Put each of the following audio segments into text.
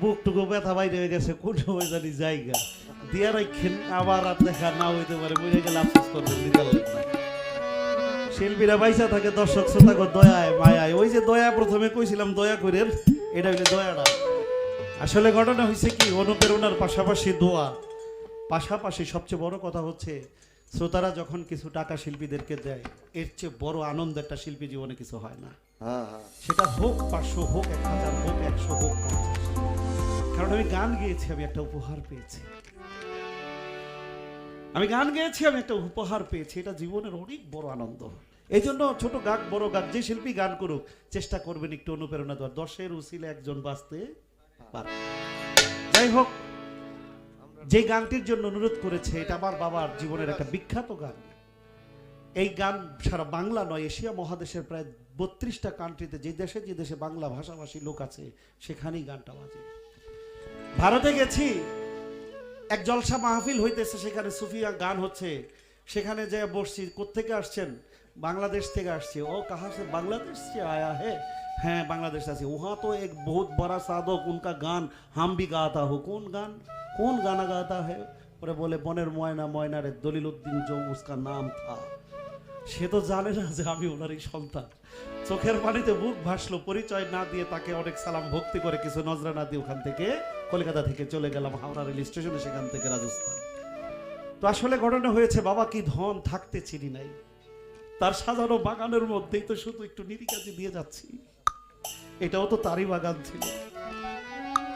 বুক টুকু ব্যথা বাইরে হয়ে গেছে, কোন সময় জানি জায়গা। রাখেন আবার আর দেখা না হইতে পারে গেলে আফসোস করবেন বিকাল শিল্পীরা বাইসা থাকে, দর্শক শ্রোতা দয়ায়, মায়ায়। ওই যে দয়া প্রথমে কইছিলাম, দয়া করেন, এটা হইলে দয়াটা। আসলে ঘটনা হয়েছে কি, অনুপ্রেরণার পাশাপাশি দোয়া। পাশাপাশি সবচেয়ে বড় কথা হচ্ছে শ্রোতারা যখন কিছু টাকা শিল্পীদেরকে দেয় এর চেয়ে বড় আনন্দ একটা শিল্পী জীবনে কিছু হয় না। হ্যাঁ হ্যাঁ। সেটা হোক পাঁচশো হোক এক হাজার হোক একশো হোক পঞ্চাশ কারণ আমি গান গেয়েছি আমি একটা উপহার পেয়েছি। আমি গান গেয়েছি আমি একটা উপহার পেয়েছি। এটা জীবনের অনেক বড় আনন্দ। এই জন্য ছোট গাক বড় গাক যে শিল্পী গান করুক চেষ্টা করবেন একটু অনুপ্রেরণা দেওয়ার। দশের উসিলে একজন বাঁচতে পারে। যাই হোক যে গানটির জন্য অনুরোধ করেছে, এটা আমার বাবার জীবনের একটা বিখ্যাত গান। এই গান সারা বাংলা নয়, এশিয়া মহাদেশের প্রায় বত্রিশটা কান্ট্রিতে যে দেশে যে দেশে বাংলা ভাষাভাষী লোক আছে, সেখানেই গানটা বাজে। ভারতে গেছি, এক জলসা মাহফিল হইতেছে, সেখানে সুফিয়া গান হচ্ছে। সেখানে যে বসছি কোথেকে আসছেন? বাংলাদেশ থেকে আসছে। ও, কাহা সে বাংলাদেশ সে আয়া হে? হ্যাঁ বাংলাদেশ আছে। উহা তো এক বহুত বড় সাধক, উনকা গান, হাম বি গাতা হো। কোন গান? কোন গানা গাতা হয়ে? পরে বলে, বনের ময়না, ময়নারে দলিল উদ্দিন জৌমুস্কা নাম থা। সে তো জানে না যে আমি ওনারই সন্তান। চোখের পানিতে বুক ভাসলো, পরিচয় না দিয়ে তাকে অনেক সালাম ভক্তি করে কিছু নজরা না দিয়ে ওখান থেকে কলকাতা থেকে চলে গেলাম হাওড়া রেল স্টেশনে, সেখান থেকে রাজস্থান। তো আসলে ঘটনা হয়েছে, বাবা কি ধন থাকতে চিনি নাই। তার সাজানো বাগানের মধ্যেই তো শুধু একটু নিরিকাজে দিয়ে যাচ্ছি। এটাও তো তারই বাগান ছিল।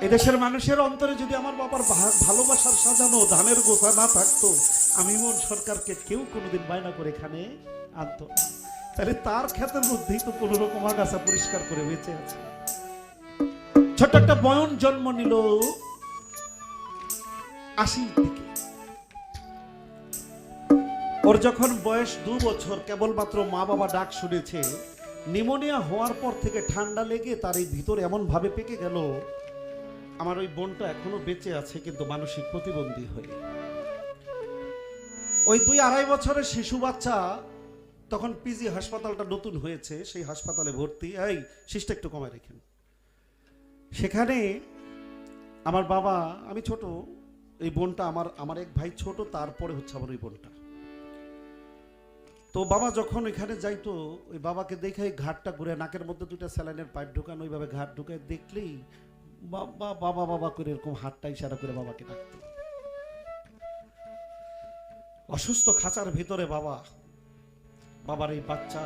এদেশের মানুষের অন্তরে যদি আমার বাবার ভালোবাসার সাজানো ধানের গোছা না থাকতো, আমি মন সরকারকে কেউ কোনোদিন বায়না করে এখানে আনতো। তাহলে তার ক্ষেতের মধ্যেই তো কোনো রকম আগাছা পরিষ্কার করে বেঁচে আছে ছোট্ট একটা বয়ন জন্ম নিল আশি থেকে ওর যখন বয়স দু বছর, কেবলমাত্র মা বাবা ডাক শুনেছে, নিমোনিয়া হওয়ার পর থেকে ঠান্ডা লেগে তার এই ভিতর এমন ভাবে পেকে গেল আমার ওই বোনটা এখনও বেঁচে আছে, কিন্তু মানসিক প্রতিবন্ধী হয়ে। ওই দুই আড়াই বছরের শিশু বাচ্চা তখন পিজি হাসপাতালটা নতুন হয়েছে, সেই হাসপাতালে ভর্তি। এই শিশটা একটু কমায় রেখেন। সেখানে আমার বাবা, আমি ছোট, এই বোনটা আমার আমার এক ভাই ছোট, তারপরে হচ্ছে আমার ওই বোনটা। তো বাবা যখন ওইখানে যাইতো, ওই বাবাকে দেখে ঘাটটা ঘুরে, নাকের মধ্যে দুইটা স্যালাইনের পাইপ ঢোকানো, ওইভাবে ঘাট ঢুকায় দেখলেই বাবা বাবা বাবা করে এরকম হাতটা ইশারা করে বাবাকে ডাকতো। অসুস্থ খাঁচার ভিতরে বাবা, বাবার এই বাচ্চা,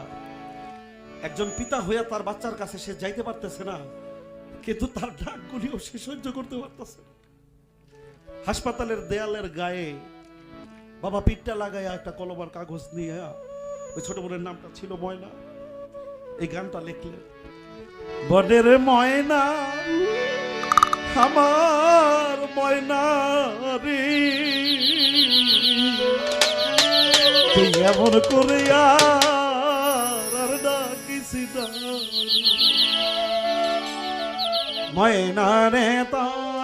একজন পিতা হইয়া তার বাচ্চার কাছে সে যাইতে পারতেছে না, কিন্তু তার ডাকগুলিও সে সহ্য করতে পারতেছে না। হাসপাতালের দেয়ালের গায়ে বাবা পিঠটা লাগাইয়া একটা কলমার কাগজ নিয়ে, ওই ছোট বোনের নামটা ছিল ময়না, এই গানটা লিখলেন। বনের ময়না আমার ময়না রে তুই এমন করে আর রে তার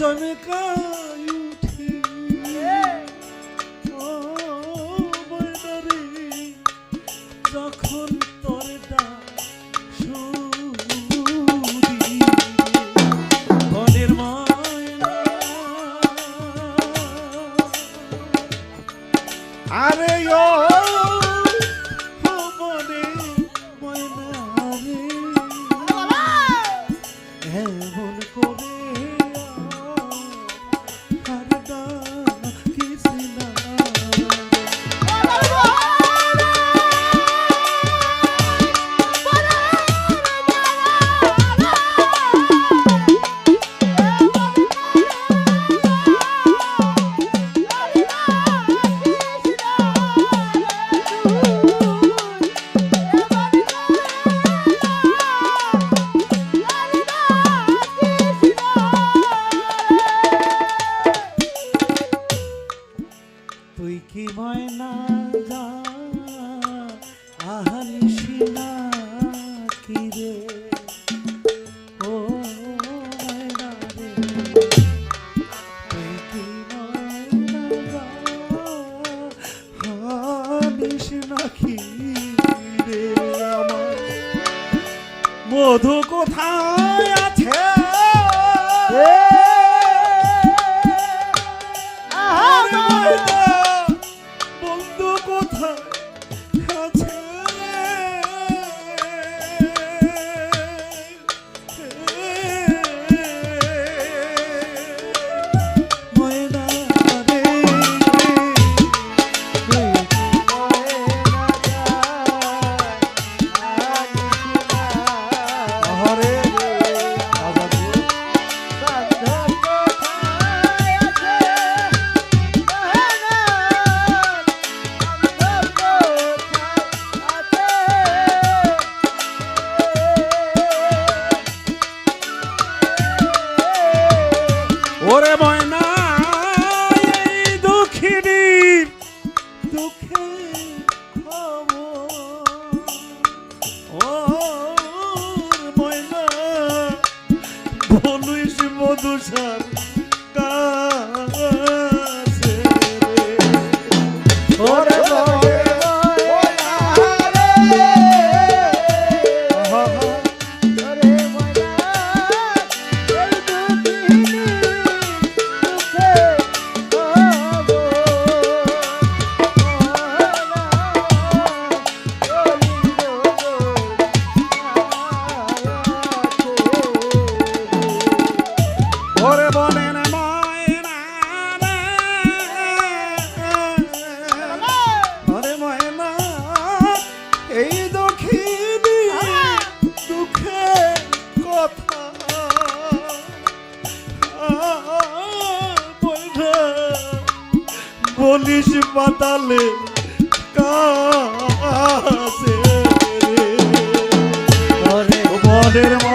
চমকা পাখি রে আমার। মধু কোথায় Bandeira,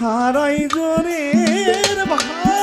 হারাই জোরের ভাই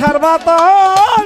মুকলে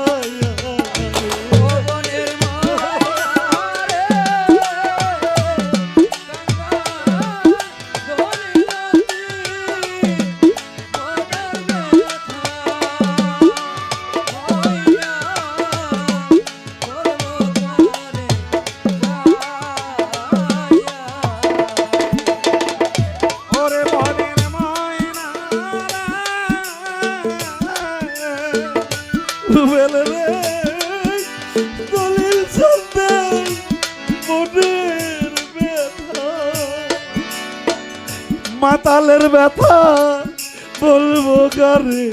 মাতালের ব্যথা বলব কারে?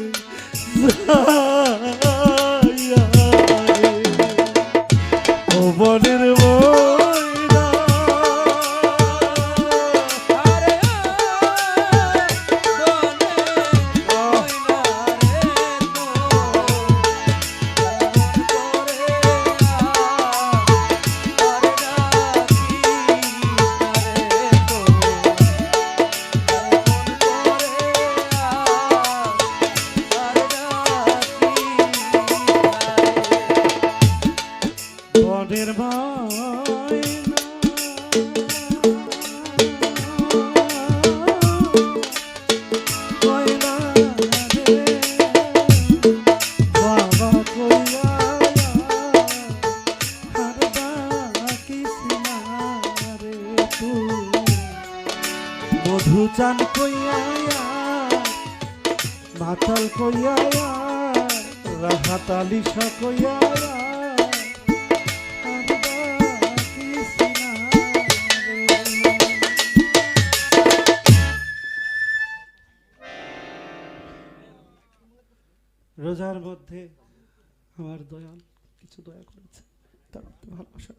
বনের ময়না রোজার মধ্যে আমার দয়াল কিছু দয়া করেছে, তার ভালোবাসা।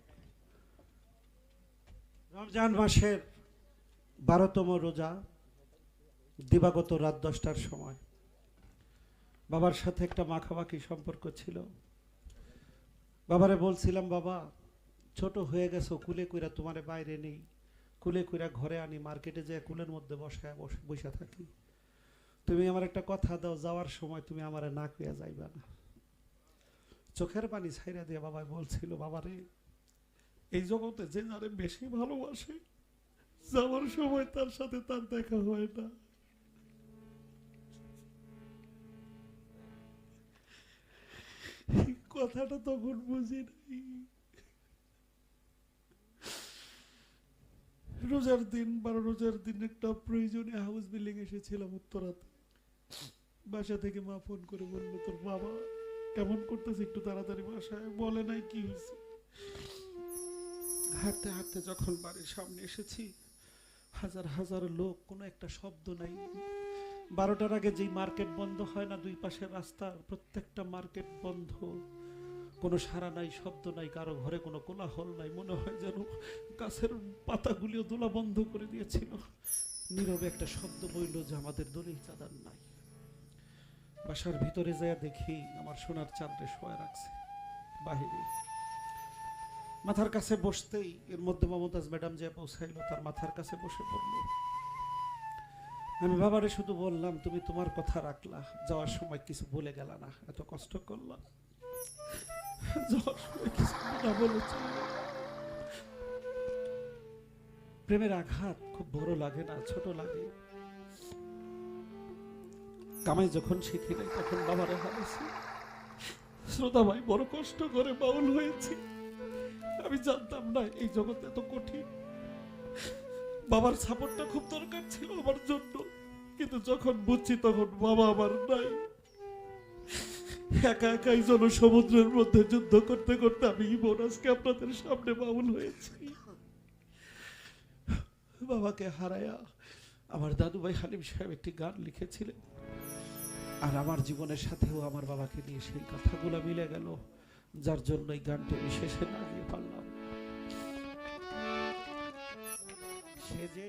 রমজান মাসের বারোতম রোজা দিবাগত রাত দশটার সময়। বাবার সাথে একটা মাখামাখি সম্পর্ক ছিল। বাবারে বলছিলাম, বাবা, ছোট হয়ে গেছো, কুলে কইরা তোমারে বাইরে নেই। কুলে কইরা ঘরে আনি, মার্কেটে যেয়ে কুলের মধ্যে বসায় বসে বসে থাকি। তুমি আমার একটা কথা দাও, যাওয়ার সময় তুমি আমারে না কইয়া যাইবা না। চোখের পানি ছাইরা দিয়ে বাবা বলছিল, বাবারে, এই জগতে যে যারে বেশি ভালোবাসে, যাওয়ার সময় তার সাথে তার দেখা হয় না। কথাটা তখন বুঝি নাই। রোজার দিন, বারো রোজার দিন একটা প্রয়োজনে হাউস বিল্ডিং এসেছিলাম উত্তরাতে বাসা থেকে মা ফোন করে বলল, তোর বাবা কেমন করতেছে একটু তাড়াতাড়ি বাসায়? বলে নাই, কি হয়েছে? হাঁটতে হাঁটতে যখন বাড়ির সামনে এসেছি, হাজার হাজার লোক, কোনো একটা শব্দ নাই। বারোটার আগে যেই মার্কেট বন্ধ হয় না, দুই পাশের রাস্তার প্রত্যেকটা মার্কেট বন্ধ। কোনো সারা নাই, শব্দ নাই, কারও ঘরে কোনো কোলাহল নাই। মনে হয় যেন গাছের পাতাগুলিও দোলা বন্ধ করে দিয়েছিল। নীরবে একটা শব্দ বইল যে আমাদের দলিল চাঁদার নাই। বাসার ভিতরে যায় দেখি আমার সোনার চাঁদরে শোয়া রাখছে। বাহিরে। মাথার কাছে বসতেই এর মধ্যে মমতাজ ম্যাডাম যে পৌঁছাইলো, তার মাথার কাছে বসে পড়ল। আমি বাবারে শুধু বললাম, তুমি তোমার কথা রাখলা, যাওয়ার সময় কিছু বলে গেলা না, এত কষ্ট বলে প্রেমের আঘাত খুব বড় লাগে না, ছোট লাগে। কামাই যখন শিখি নাই তখন বাবারে হারাইছি শ্রোতা ভাই, বড় কষ্ট করে বাউল হয়েছি। আমি জানতাম না এই জগৎ এত কঠিন। বাবার সাপোর্টটা খুব দরকার ছিল আমার জন্য। কিন্তু যখন বুঝছি তখন বাবা আমার নাই। একা একাই জন সমুদ্রের মধ্যে যুদ্ধ করতে করতে আমি আজকে আপনাদের সামনে বাউল হয়েছি। বাবাকে হারায়া আমার দাদু ভাই হালিম সাহেব একটি গান লিখেছিলেন। আর আমার জীবনের সাথেও আমার বাবাকে নিয়ে সেই কথাগুলো মিলে গেল, যার জন্য এই গানটা বিশেষে না গিয়ে পারলাম। সে যে